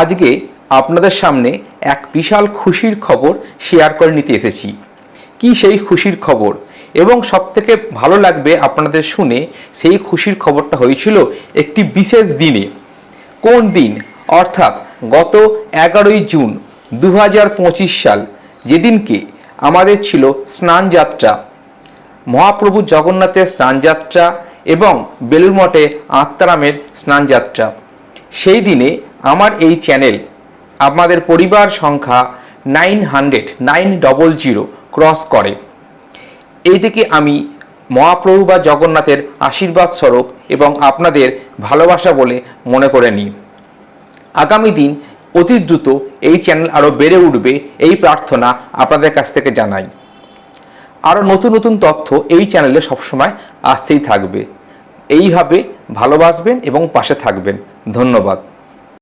আজকে আপনাদের সামনে এক বিশাল খুশির খবর শেয়ার করে নিতে এসেছি। কি সেই খুশির খবর? এবং সবথেকে ভালো লাগবে আপনাদের শুনে সেই খুশির খবরটা হয়েছিল একটি বিশেষ দিনে। কোন দিন? অর্থাৎ গত এগারোই জুন দু হাজার পঁচিশ সাল, যেদিনকে আমাদের ছিল স্নানযাত্রা মহাপ্রভু জগন্নাথের স্নানযাত্রা এবং বেলুর মঠে আত্মারামের স্নানযাত্রা সেই দিনে আমার এই চ্যানেল আমাদের পরিবার সংখ্যা nine hundred nine double zero cross করে। এইটিকে আমি মহাপ্রভু বা জগন্নাথের আশীর্বাদ স্বরূপ এবং আপনাদের ভালোবাসা বলে মনে করে নিই। আগামী দিন অতি দ্রুত এই চ্যানেল আরও বেড়ে উঠবে এই প্রার্থনা আপনাদের কাছ থেকে জানাই। আরও নতুন নতুন তথ্য এই চ্যানেলে সবসময় আসতেই থাকবে। এইভাবে ভালোবাসবেন এবং পাশে থাকবেন। ধন্যবাদ।